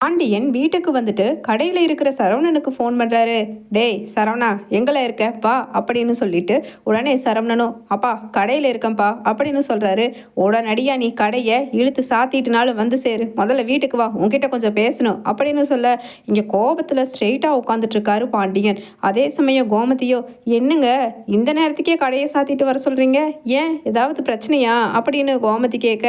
பாண்டியன் வீட்டுக்கு வந்துட்டு கடையில் இருக்கிற சரவணனுக்கு ஃபோன் பண்ணுறாரு டேய் சரவணா எங்களை இருக்க? பா அப்படின்னு சொல்லிட்டு உடனே சரவணனும் அப்பா கடையில் இருக்கேன்ப்பா அப்படின்னு சொல்கிறாரு உடனடியாக நீ கடையை இழுத்து சாத்திட்டுனாலும் வந்து சேரு. முதல்ல வீட்டுக்கு வா உங்ககிட்ட கொஞ்சம் பேசணும் அப்படின்னு சொல்ல இங்கே கோபத்தில் ஸ்ட்ரெயிட்டாக உட்காந்துட்ருக்காரு பாண்டியன். அதே சமயம் கோமதியோ என்னங்க இந்த நேரத்துக்கே கடையை சாத்திட்டு வர சொல்கிறீங்க ஏன்? ஏதாவது பிரச்சனையா? அப்படின்னு கோமதி கேட்க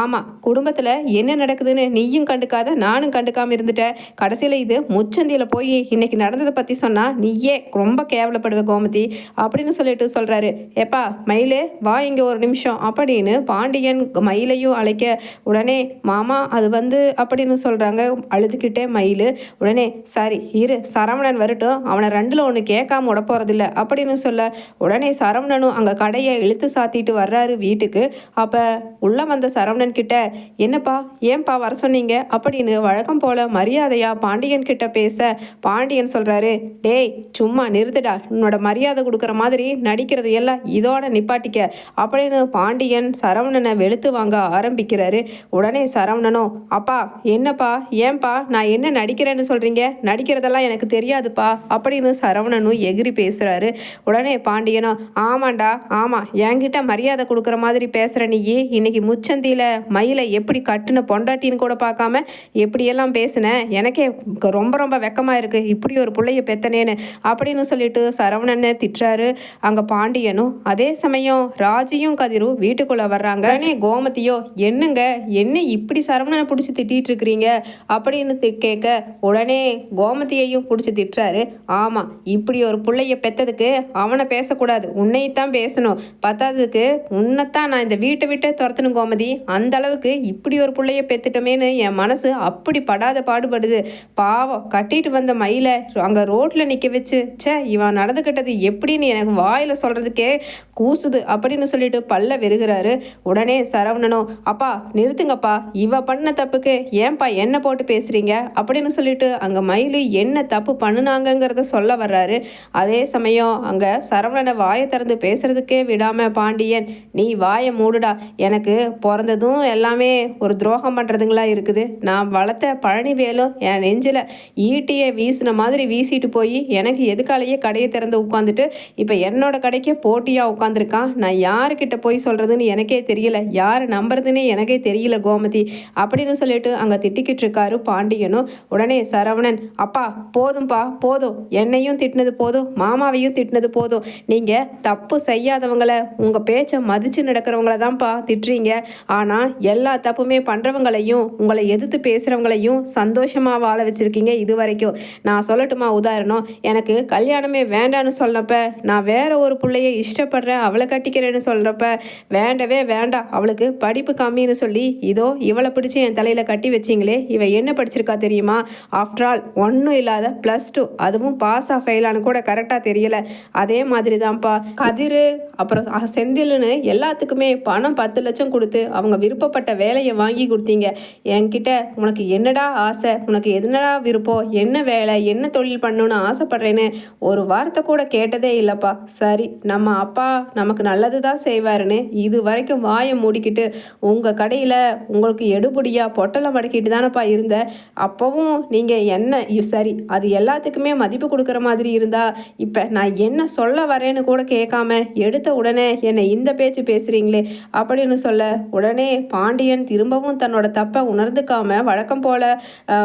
ஆமாம் குடும்பத்தில் என்ன நடக்குதுன்னு நீயும் கண்டுக்காத நானும் கண்டு கண்டுக்காமல் இருந்துட்டேன் கடைசியில் இது முச்சந்தியில் போய் இன்னைக்கு நடந்ததை பற்றி சொன்னால் நீயே ரொம்ப கேவலப்படுவ கோமதி அப்படின்னு சொல்லிட்டு சொல்கிறாரு ஏப்பா மயிலே வா இங்கே ஒரு நிமிஷம் அப்படின்னு பாண்டியன் மயிலையும் அழைக்க உடனே மாமா அது வந்து அப்படின்னு சொல்கிறாங்க அழுதுகிட்டே மயில் உடனே சரி இரு சரவணன் வரட்டும். அவனை ரெண்டில் ஒன்று கேட்காம விட போகிறதில்ல அப்படின்னு சொல்ல உடனே சரவணனும் அங்கே கடையை இழுத்து சாத்திட்டு வர்றாரு வீட்டுக்கு. அப்போ உள்ளே வந்த சரவணன் கிட்ட என்னப்பா ஏன்பா வர சொன்னீங்க? அப்படின்னு வழக்கம் போல மரியாதையா பாண்டியன் கிட்ட பேச பாண்டியன் சொல்றாரு டேய் சும்மா நிறுத்துடா. உன்னோட மரியாதை கொடுக்குற மாதிரி நடிக்கிறது எல்லாம் இதோட நிப்பாட்டிக்க. அப்படின்னு பாண்டியன் சரவணனை வெளுத்து வாங்க ஆரம்பிக்கிறாரு. உடனே சரவணனும் அப்பா என்னப்பா? ஏன்பா? நான் என்ன நடிக்கிறேன்னு சொல்றீங்க? நடிக்கிறதெல்லாம் எனக்கு தெரியாதுப்பா. அப்படின்னு சரவணனும் எகிரி பேசுறாரு. உடனே பாண்டியனும் ஆமாண்டா ஆமா. என்கிட்ட மரியாதை கொடுக்குற மாதிரி பேசுற நீ இன்னைக்கு முச்சந்தியில மயிலை எப்படி கட்டுன பொண்டாட்டின்னு கூட பார்க்காம எப்படியெல்லாம் பேசுனேன். எனக்கே ரொம்ப ரொம்ப வெக்கமாக இருக்குது இப்படி ஒரு பிள்ளைய பெத்தனேன்னு அப்படின்னு சொல்லிட்டு சரவணனை திட்டுறாரு. அங்கே பாண்டியனும் அதே சமயம் ராஜியும் கதிரும் வீட்டுக்குள்ளே வர்றாங்க. உடனே கோமதியோ என்னங்க? என்ன இப்படி சரவணனை பிடிச்சி திட்டிகிட்டு இருக்கிறீங்க? அப்படின்னு கேட்க உடனே கோமதியையும் பிடிச்சி திட்டுறாரு. ஆமாம் இப்படி ஒரு பிள்ளைய பெத்ததுக்கு அவனை பேசக்கூடாது. உன்னைத்தான் பேசணும். பத்தாததுக்கு உன்னைத்தான் நான் இந்த வீட்டை விட்டே துரத்தணும் கோமதி. அந்த அளவுக்கு இப்படி ஒரு பிள்ளைய பெத்துட்டோமேன்னு என் மனசு அப்படி படாத பாடுபடுது. பாவம் கட்டிட்டு வந்த மயிலை அங்கே ரோட்டில் நிற்க வச்சு ச்சே இவன் நடந்துக்கிட்டது எப்படின்னு எனக்கு வாயில் சொல்கிறதுக்கே கூசுது அப்படின்னு சொல்லிட்டு பல்ல வெறுகிறாரு. உடனே சரவணனும் அப்பா நிறுத்துங்கப்பா இவ பண்ண தப்புக்கு ஏன்பா என்ன போட்டு பேசுகிறீங்க அப்படின்னு சொல்லிட்டு அங்கே மயில் என்ன தப்பு பண்ணுனாங்கங்கிறத சொல்ல வர்றாரு. அதே சமயம் அங்கே சரவணனை வாயை திறந்து பேசுறதுக்கே விடாமல் பாண்டியன் நீ வாயை மூடுடா. எனக்கு பிறந்ததும் எல்லாமே ஒரு துரோகம் பண்ணுறதுங்களா இருக்குது. நான் வளர்த்த பழனிவேலும் என் நெஞ்சில் ஈட்டியை வீசின மாதிரி வீசிட்டு போய் எனக்கு எதுக்காலேயே கடையை திறந்து உட்காந்துட்டு இப்போ என்னோட கடைக்கே போட்டியாக உட்காந்துருக்கான் நான் யாருக்கிட்ட போய் சொல்கிறதுன்னு எனக்கே தெரியல. யார் நம்புறதுன்னே எனக்கே தெரியல கோமதி. அப்படின்னு சொல்லிட்டு அங்கே திட்டிக்கிட்டு இருக்காரு பாண்டியனும். உடனே சரவணன் அப்பா போதும்பா போதும். என்னையும் திட்டினது போதும். மாமாவையும் திட்டினது போதும். நீங்கள் தப்பு செய்யாதவங்களை உங்கள் பேச்சை மதித்து நடக்கிறவங்கள தான்ப்பா திட்டுறீங்க. ஆனால் எல்லா தப்புமே பண்ணுறவங்களையும் உங்களை எதிர்த்து பேசுகிறவங்களையும் சந்தோஷமாக வாழ வச்சுருக்கீங்க இது வரைக்கும் நான் சொல்லட்டுமா உதாரணம்? எனக்கு கல்யாணமே வேண்டான்னு சொன்னப்ப நான் வேற ஒரு பிள்ளைய இஷ்டப்படுறேன் அவளை கட்டிக்கிறேன்னு சொல்கிறப்ப வேண்டவே வேண்டாம் அவளுக்கு படிப்பு கம்மின்னு சொல்லி இதோ இவளை பிடிச்சி என் தலையில் கட்டி வச்சிங்களே இவ என்ன படிச்சிருக்கா தெரியுமா? ஆஃப்டர் ஆல் ஒன்றும் இல்லாத ப்ளஸ் டூ அதுவும் பாஸ் ஆஃப் ஃபெயிலானு கூட கரெக்டாக தெரியல. அதே மாதிரி தான்ப்பா கதிர் அப்புறம் செந்தில்னு எல்லாத்துக்குமே பணம் பத்து லட்சம் கொடுத்து அவங்க விருப்பப்பட்ட வேலையை வாங்கி கொடுத்தீங்க. என்கிட்ட உனக்கு என்னடா ஆசை. உனக்கு எதுனடா விருப்பம்? என்ன வேலை? என்ன தொழில் பண்ணணும்னு ஆசைப்படுறேன்னு ஒரு வார்த்தை கூட கேட்டதே இல்லைப்பா. சரி நம்ம அப்பா நமக்கு நல்லது தான் செய்வாருன்னு இது வரைக்கும் வாயை மூடிக்கிட்டு உங்கள் கடையில் உங்களுக்கு எடுபடியாக பொட்டலை மடக்கிட்டு தானப்பா இருந்தேன் அப்போவும் நீங்கள் என்ன சரி அது எல்லாத்துக்குமே மதிப்பு கொடுக்குற மாதிரி இருந்தா இப்போ நான் என்ன சொல்ல வரேன்னு கூட கேட்காம எடுத்த உடனே என்னை இந்த பேச்சு பேசுகிறீங்களே அப்படின்னு சொல்ல உடனே பாண்டியன் திரும்பவும் தன்னோட தப்பை உணர்ந்துக்காம வழக்கம் போல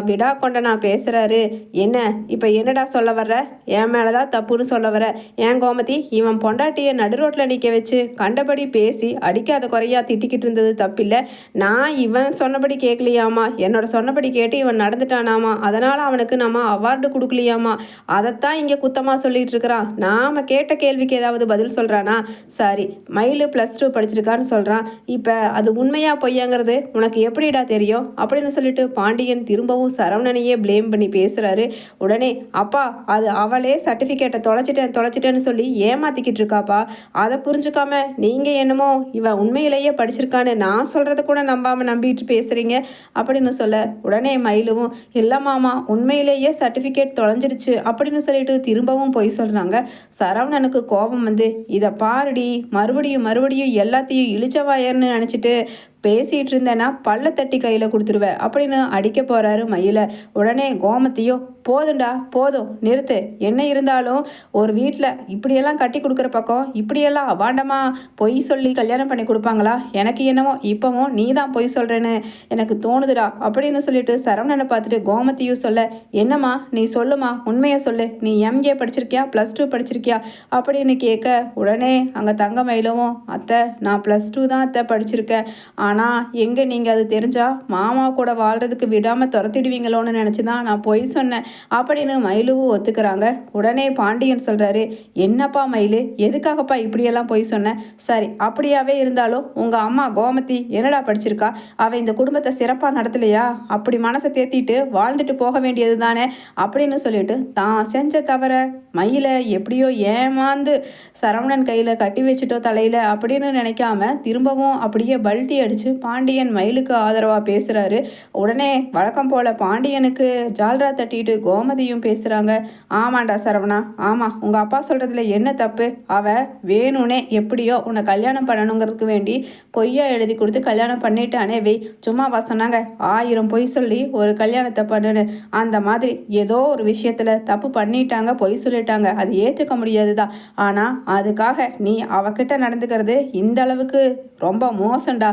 விடா கொண்ட நான் பேசுகிறாரு என்ன? இப்போ என்னடா சொல்ல வர்ற? என் மேலே தான் தப்புன்னு சொல்ல வர ஏன் கோமதி? இவன் பொண்டாட்டியை நடு ரோட்டில் நிற்க வச்சு கண்டபடி பேசி அடிக்காத குறையா திட்டிக்கிட்டு இருந்தது தப்பில்லை. நான் இவன் சொன்னபடி கேட்கலையாமா என்னோட சொன்னபடி கேட்டு இவன் நடந்துட்டானாமா? அதனால் அவனுக்கு நம்ம அவார்டு கொடுக்கலையாமா? அதைத்தான் இங்கே குத்தமாக சொல்லிகிட்டு இருக்கிறான் நாம் கேட்ட கேள்விக்கு ஏதாவது பதில் சொல்கிறானா சரி மயிலு ப்ளஸ் டூ படிச்சிருக்கான்னு சொல்கிறான் இப்போ அது உண்மையாக பொய்யாங்கிறது உனக்கு எப்படிடா தெரியும்? அப்படின்னு சொல்லிட்டு பாண்டியன் திரும்பவும் சரவணனையே ப்ளேம் பண்ணி பேசுகிறாரு உடனே அப்பா அது அவளே சர்டிஃபிகேட்டை தொலைச்சிட்டேன் தொலைச்சிட்டேன்னு சொல்லி ஏமாத்திக்கிட்டு இருக்காப்பா. அதை புரிஞ்சுக்காம நீங்கள் என்னமோ இவன் உண்மையிலேயே படிச்சிருக்கான்னு நான் சொல்கிறத கூட நம்பாமல் நம்பிட்டு பேசுகிறீங்க அப்படின்னு சொல்ல உடனே மயிலுவும் இல்லை மாமா உண்மையிலேயே சர்டிஃபிகேட் தொலைஞ்சிருச்சு அப்படின்னு சொல்லிட்டு திரும்பவும் போய் சொல்கிறாங்க சரவணனுக்கு கோபம் வந்து இதை பாருடி மறுபடியும் மறுபடியும் எல்லாத்தையும் இழிச்சவாயர்னு நினச்சிட்டு பேசிகிட்டு இருந்தேன்னா பல்ல தட்டி கையில் கொடுத்துருவேன் அப்படின்னு அடிக்க போகிறாரு மயில. உடனே கோமத்தையோ போதும்டா போதும் நிறுத்து. என்ன இருந்தாலும் ஒரு வீட்டில் இப்படியெல்லாம் கட்டி கொடுக்குற பக்கம் இப்படியெல்லாம் அபாண்டமா பொய் சொல்லி கல்யாணம் பண்ணி கொடுப்பாங்களா? எனக்கு என்னமோ இப்போவும் நீ தான் பொய் சொல்கிறேன்னு எனக்கு தோணுதுடா. அப்படின்னு சொல்லிட்டு சரவணனை பார்த்துட்டு கோமத்தியும் சொல்ல என்னம்மா நீ சொல்லுமா? உண்மையை சொல்லு. நீ எம்ஏ படிச்சிருக்கியா? ப்ளஸ் டூ படிச்சிருக்கியா? அப்படின்னு கேட்க உடனே அங்கே தங்க மயிலவும் அத்தை நான் ப்ளஸ் டூ தான் அத்தை படிச்சிருக்கேன். ஆனால் எங்கே நீங்கள் அது தெரிஞ்சா மாமா கூட வாழ்கிறதுக்கு விடாமல் துரத்திடுவீங்களோன்னு நினச்சி தான் நான் பொய் சொன்னேன். அப்படின்னு மயிலுவும் ஒத்துக்கிறாங்க. உடனே பாண்டியன் சொல்கிறாரு என்னப்பா மயிலு எதுக்காகப்பா இப்படியெல்லாம் பொய் சொன்னேன் சரி அப்படியாவே இருந்தாலும் உங்கள் அம்மா கோமதி என்னடா படிச்சிருக்கா? அவள் இந்த குடும்பத்தை சிறப்பாக நடத்தலையா? அப்படி மனசை தேத்திட்டு வாழ்ந்துட்டு போக வேண்டியது தானே? அப்படின்னு சொல்லிட்டு தான் செஞ்ச தவிர மயிலை எப்படியோ ஏமாந்து சரவணன் கையில் கட்டி வச்சுட்டோ தலையில் அப்படின்னு நினைக்காம திரும்பவும் அப்படியே பல்ட்டி தெரிஞ்சு பாண்டியன் மயிலுக்கு ஆதரவாக பேசுகிறாரு உடனே வழக்கம் போல் பாண்டியனுக்கு ஜால்ரா தட்டிட்டு கோமதியும் பேசுகிறாங்க ஆமாண்டா சரவணா ஆமாம் உங்கள் அப்பா சொல்கிறதுல என்ன தப்பு? அவ வேணும்னே எப்படியோ உன்னை கல்யாணம் பண்ணணுங்கிறதுக்கு வேண்டி பொய்யா எழுதி கொடுத்து கல்யாணம் பண்ணிட்டானே வை. சும்மாவா சொன்னாங்க. ஆயிரம் பொய் சொல்லி ஒரு கல்யாணத்தை பண்ணுன்னு. அந்த மாதிரி ஏதோ ஒரு விஷயத்தில் தப்பு பண்ணிட்டாங்க பொய் சொல்லிட்டாங்க. அது ஏற்றுக்க முடியாது தான் ஆனால் அதுக்காக நீ அவகிட்ட நடந்துக்கிறது இந்த அளவுக்கு ரொம்ப மோசம்டா.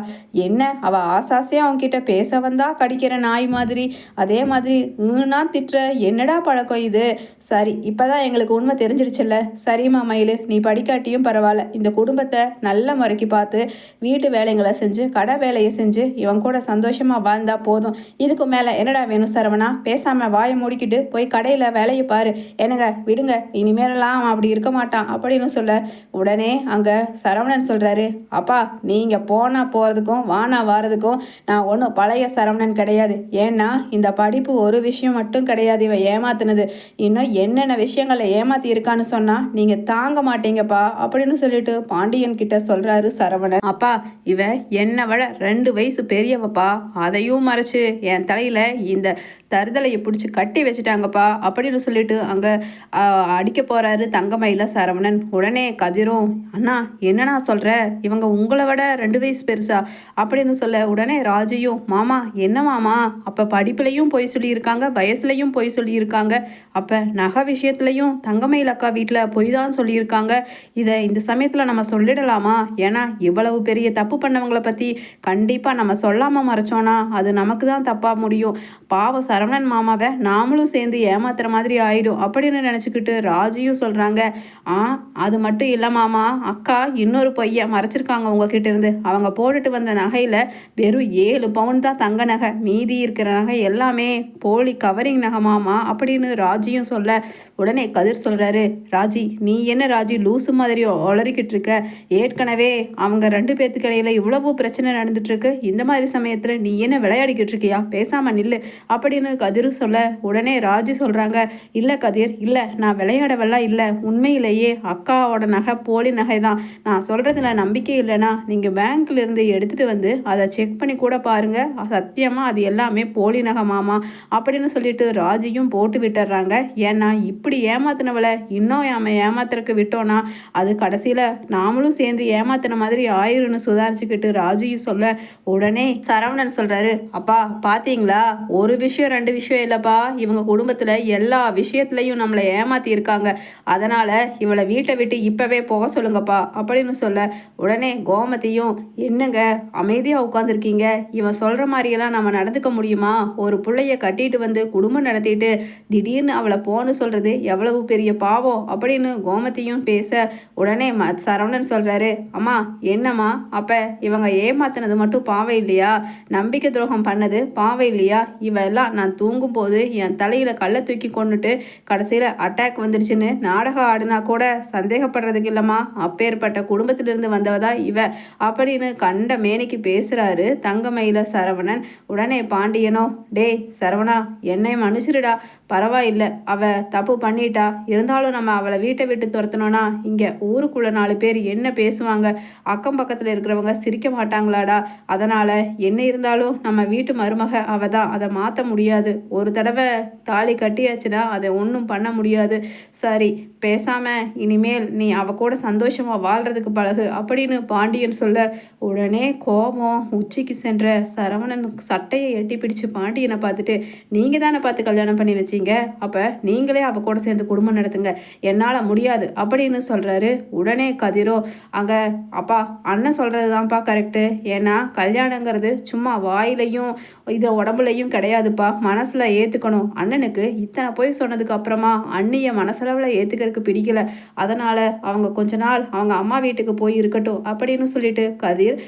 என்ன? அவ ஆசாசியாக அவன்கிட்ட பேச வந்தா கடிக்கிற நாய் மாதிரி. அதே மாதிரி ஈனா திட்டுற என்னடா பழக்கம் இது? சரி இப்போதான் எங்களுக்கு உண்மை தெரிஞ்சிருச்சுல்ல. சரிம்மா மயிலு நீ படிக்காட்டியும் பரவாயில்ல. இந்த குடும்பத்தை நல்ல முறைக்கு பார்த்து வீட்டு வேலைங்களை செஞ்சு கடை வேலையை செஞ்சு இவன் கூட சந்தோஷமாக வாழ்ந்தா போதும். இதுக்கு மேலே என்னடா வேணும் சரவணா? பேசாமல் வாயை மூடிக்கிட்டு போய் கடையில் வேலையை பாரு. என்னங்க விடுங்க. இனிமேலெல்லாம் அவன் அப்படி இருக்க மாட்டான் அப்படின்னு சொல்ல உடனே அங்கே சரவணன் சொல்கிறாரு அப்பா நீங்கள் போனால் போகிறதுக்கும் வானா வாரதுக்கும் நான் ஒன்றும் பழைய சரவணன் கிடையாது. ஏன்னா இந்த படிப்பு ஒரு விஷயம் மட்டும் கிடையாது. இவன் ஏமாத்தினது. இன்னும் என்னென்ன விஷயங்களை ஏமாத்தி இருக்கான்னு சொன்னால் நீங்கள் தாங்க மாட்டீங்கப்பா அப்படின்னு சொல்லிட்டு பாண்டியன் கிட்ட சொல்கிறாரு சரவணன். அப்பா இவன் என்னை விட ரெண்டு வயசு பெரியவப்பா. அதையும் மறைச்சு என் தலையில் இந்த தருதலையை பிடிச்சி கட்டி வச்சுட்டாங்கப்பா அப்படின்னு சொல்லிட்டு அங்கே அடிக்க போகிறாரு தங்கமயில சரவணன். உடனே கதிரும் அண்ணா என்னண்ணா சொல்கிற இவங்க உங்களை விட ரெண்டு வயசு பெருசா? அப்படின்னு சொல்ல உடனே ராஜையும் மாமா என்ன மாமா? அப்போ படிப்புலையும் போய் சொல்லியிருக்காங்க வயசுலையும் போய் சொல்லியிருக்காங்க. அப்போ நகை விஷயத்துலையும் தங்கமயில் அக்கா வீட்டில் பொய் தான் சொல்லியிருக்காங்க. இதை இந்த சமயத்தில் நம்ம சொல்லிடலாமா? ஏன்னா இவ்வளவு பெரிய தப்பு பண்ணவங்களை பற்றி கண்டிப்பாக நம்ம சொல்லாமல் மறைச்சோன்னா அது நமக்கு தான் தப்பாக முடியும். பாவம் சரவணன் மாமாவை நாமளும் சேர்ந்து ஏமாத்துற மாதிரி ஆயிடும் அப்படின்னு நினச்சிக்கிட்டு ராஜியும் சொல்கிறாங்க ஆ அது மட்டும் இல்லை மாமா. அக்கா இன்னொரு பொய்யை மறைச்சிருக்காங்க உங்ககிட்ட இருந்து. அவங்க போட்டுட்டு வந்த நகையில் வெறும் ஏழு பவுன் தான் தங்க நகை. மீதி இருக்கிற நகை எல்லாமே போலி கவரிங் நகமாமா அப்படின்னு ராஜியும் சொல்ல உடனே கதிர் சொல்கிறாரு ராஜி நீ என்ன ராஜி லூசு மாதிரி ஒளறிக்கிட்டு இருக்க? ஏற்கனவே அவங்க ரெண்டு பேர்த்துக்கு இடையில இவ்வளவு பிரச்சனை நடந்துட்டுருக்கு. இந்த மாதிரி சமயத்தில் நீ என்ன விளையாடிக்கிட்டு இருக்கியா? பேசாமல் நில்லு அப்படின்னு கதிர் சொல்ல உடனே ராஜி சொல்கிறாங்க இல்லை கதிர் இல்லை நான் விளையாடவெல்லாம் இல்லை. உண்மையிலேயே அக்காவோட நகை போலி நகை தான் நான் சொல்கிறதுல நம்பிக்கை இல்லைனா நீங்கள் பேங்க்லேருந்து எடுத்துகிட்டு வந்து அதை செக் பண்ணி கூட பாருங்கள் சத்தியமாக அது எல்லாமே போலி நகமாமா அப்படின்னு சொல்லிட்டு ராஜியும் போட்டு விட்டுறாங்க. ஏன்னா இப்படி ஏமாத்தினவளை இன்னும் நம்ம ஏமாத்துறக்கு விட்டோன்னா அது கடைசியில் நாமளும் சேர்ந்து ஏமாத்தின மாதிரி ஆயிரும்னு சுதாரிச்சுக்கிட்டு ராஜியும் சொல்ல உடனே சரவணன் சொல்கிறாரு அப்பா பார்த்தீங்களா ஒரு விஷயம் ரெண்டு விஷயம் இல்லைப்பா. இவங்க குடும்பத்தில் எல்லா விஷயத்துலையும் நம்மளை ஏமாத்தி இருக்காங்க. அதனால் இவளை வீட்டை விட்டு இப்போவே போக சொல்லுங்கப்பா. அப்படின்னு சொல்ல உடனே கோமதியும் என்னங்க அமைதியாக உட்காந்துருக்கீங்க இவன் சொல்கிற மாதிரியெல்லாம் நம்ம நடந்துக்க முடியுமா? ஒரு பிள்ளைய கட்டிட்டு வந்து குடும்பம் நடத்திட்டு திடீர்னு அவளை போன்னு சொல்கிறது எவ்வளவு பெரிய பாவம் அப்படின்னு கோமதியும் பேச உடனே ம சரவணன் சொல்கிறாரு அம்மா என்னம்மா? அப்போ இவங்க ஏமாத்தினது மட்டும் பாவம் இல்லையா? நம்பிக்கை துரோகம் பண்ணது பாவம் இல்லையா? இவெல்லாம் நான் தூங்கும்போது என் தலையில் கல்லை தூக்கி கொண்டுட்டு கடைசியில் அட்டாக் வந்துருச்சுன்னு நாடகம் ஆடினா கூட சந்தேகப்படுறதுக்கு இல்லைம்மா. அப்பேற்பட்ட குடும்பத்திலிருந்து வந்தவதா இவ. அப்படின்னு கண்ட மேனிக்கு பேசுகிறாரு தங்கமயில சரவணன். உடனே பாண்டியனோ டேய் சரவணா என்னை மன்னிச்சிருடா பரவாயில்லை அவ தப்பு பண்ணிட்டா. இருந்தாலும் நம்ம அவளை வீட்டை விட்டு துரத்தணும்னா இங்கே ஊருக்குள்ள நாலு பேர் என்ன பேசுவாங்க? அக்கம் பக்கத்தில் இருக்கிறவங்க சிரிக்க மாட்டாங்களாடா. அதனால் என்ன இருந்தாலும் நம்ம வீட்டு மருமக அவ தான். அதை மாற்ற முடியாது. ஒரு தடவை தாலி கட்டியாச்சுன்னா அதை ஒன்றும் பண்ண முடியாது. சரி பேசாம இனிமேல் நீ அவ கூட சந்தோஷமாக வாழ்கிறதுக்கு பழகு அப்படின்னு பாண்டியன் சொல்ல உடனே கோ கோபம் உச்சிக்கு சென்ற சரவணன் சட்டையை எட்டி பிடிச்சு பாண்டியனை பார்த்துட்டு நீங்கள் தானே பார்த்து கல்யாணம் பண்ணி வச்சீங்க? அப்போ நீங்களே அவ கூட சேர்ந்து குடும்பம் நடத்துங்க. என்னால் முடியாது. அப்படின்னு சொல்கிறாரு உடனே கதிரோ. அங்கே அப்பா அண்ணன் சொல்கிறது தான்ப்பா கரெக்டு ஏன்னா கல்யாணங்கிறது சும்மா வாயிலையும் இது உடம்புலையும் கிடையாதுப்பா. மனசில் ஏற்றுக்கணும் அண்ணனுக்கு இத்தனை போய் சொன்னதுக்கு அப்புறமா அண்ணியை மனசளவில் ஏற்றுக்கிறதுக்கு பிடிக்கல. அதனால் அவங்க கொஞ்ச நாள் அவங்க அம்மா வீட்டுக்கு போய் இருக்கட்டும். அப்படின்னு சொல்லிட்டு கதிர்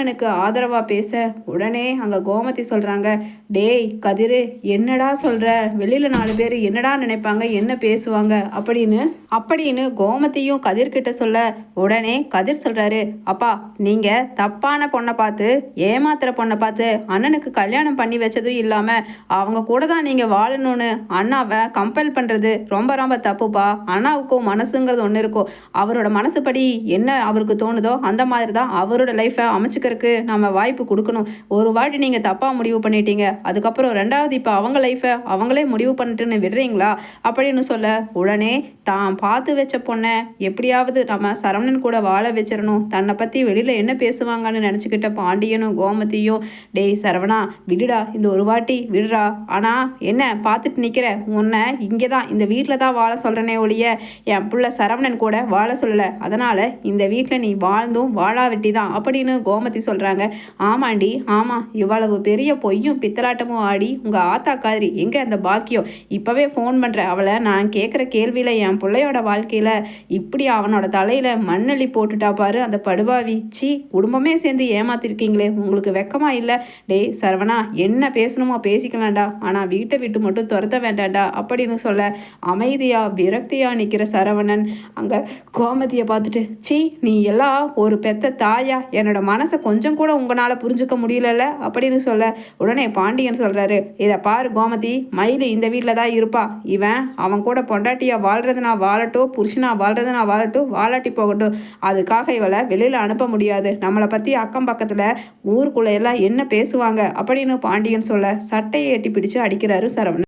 சரவணனுக்கு ஆதரவாக பேச உடனே அங்கே கோமதி சொல்கிறாங்க டேய் கதிரு என்னடா சொல்கிற வெளியில் நாலு பேர் என்னடா நினைப்பாங்க? என்ன பேசுவாங்க? அப்படின்னு அப்படின்னு கோமதியும் கதிர்கிட்ட சொல்ல உடனே கதிர் சொல்கிறாரு அப்பா நீங்கள் தப்பான பொண்ணை பார்த்து ஏமாத்துற பொண்ணை பார்த்து அண்ணனுக்கு கல்யாணம் பண்ணி வச்சதும் இல்லாமல் அவங்க கூட தான் நீங்கள் வாழணும்னு அண்ணாவை கம்பல் பண்ணுறது ரொம்ப ரொம்ப தப்புப்பா. அண்ணாவுக்கும் மனசுங்கிறது ஒன்று இருக்கும். அவரோட மனசுப்படி என்ன அவருக்கு தோணுதோ அந்த மாதிரி தான் அவரோட லைஃப்பை ஒருத்தருக்கு நம்ம வாய்ப்பு கொடுக்கணும். ஒரு வாட்டி நீங்கள் தப்பாக முடிவு பண்ணிட்டீங்க. அதுக்கப்புறம் ரெண்டாவது இப்போ அவங்க லைஃப்பை அவங்களே முடிவு பண்ணிட்டுன்னு விடுறீங்களா? அப்படின்னு சொல்ல உடனே தான் பார்த்து வச்ச பொண்ணை எப்படியாவது நம்ம சரவணன் கூட வாழ வச்சிடணும். தன்னை பற்றி வெளியில் என்ன பேசுவாங்கன்னு நினச்சிக்கிட்ட பாண்டியனும் கோமதியும் டேய் சரவணா விடுடா. இந்த ஒரு வாட்டி விடுறா. ஆனால் என்ன பார்த்துட்டு நிற்கிற உன்னை இங்கே தான் இந்த வீட்டில் தான் வாழ சொல்கிறனே ஒழிய என் புள்ள சரவணன் கூட வாழ சொல்லலை. அதனால் இந்த வீட்டில் நீ வாழ்ந்தும் வாழாவெட்டி தான் அப்படின்னு கோமதி சொல்கிறாங்க ஆமாண்டி ஆமாம் இவ்வளவு பெரிய பொய்யும் பித்தலாட்டமும் ஆடி உங்கள் ஆத்தா காதிரி எங்கே அந்த பாக்கியம்? இப்போவே ஃபோன் பண்ணுற அவளை நான் கேட்குற கேள்வியில் என் பிள்ளையோட வாழ்க்கையில் இப்படி அவனோட தலையில் மண்ணள்ளி போட்டுட்டா பாரு அந்த படுபாவி. சீ குடும்பமே சேர்ந்து ஏமாத்திருக்கீங்களே உங்களுக்கு வெக்கமா இல்லை? டேய் சரவணா என்ன பேசணுமோ பேசிக்கலாம்டா. ஆனால் வீட்டை விட்டு மட்டும் துரத்த வேண்டாம்டா அப்படின்னு சொல்ல அமைதியாக விரக்தியாக நிற்கிற சரவணன் அங்கே கோமதியை பார்த்துட்டு சி நீ எல்லாம் ஒரு பெத்த தாயா? என்னோட மனசை கொஞ்சம் கூட உங்களால் புரிஞ்சுக்க முடியலல்ல? அப்படின்னு சொல்ல உடனே பாண்டியன் சொல்கிறாரு இதை பாரு கோமதி மயில் இந்த வீட்டில் தான் இருப்பா. இவன் அவன் கூட பொண்டாட்டியாக வாழ்கிறது நான் வாழட்டும் புருஷனா வாழ்கிறது நான் வாழட்டும் வாழாட்டி போகட்டும். அதுக்காக இவளை வெளியில் அனுப்ப முடியாது. நம்மளை பற்றி அக்கம் பக்கத்தில் ஊருக்குள்ளே எல்லாம் என்ன பேசுவாங்க? அப்படின்னு பாண்டியன் சொல்ல சட்டையை எட்டி பிடிச்சு அடிக்கிறாரு சரவணன்.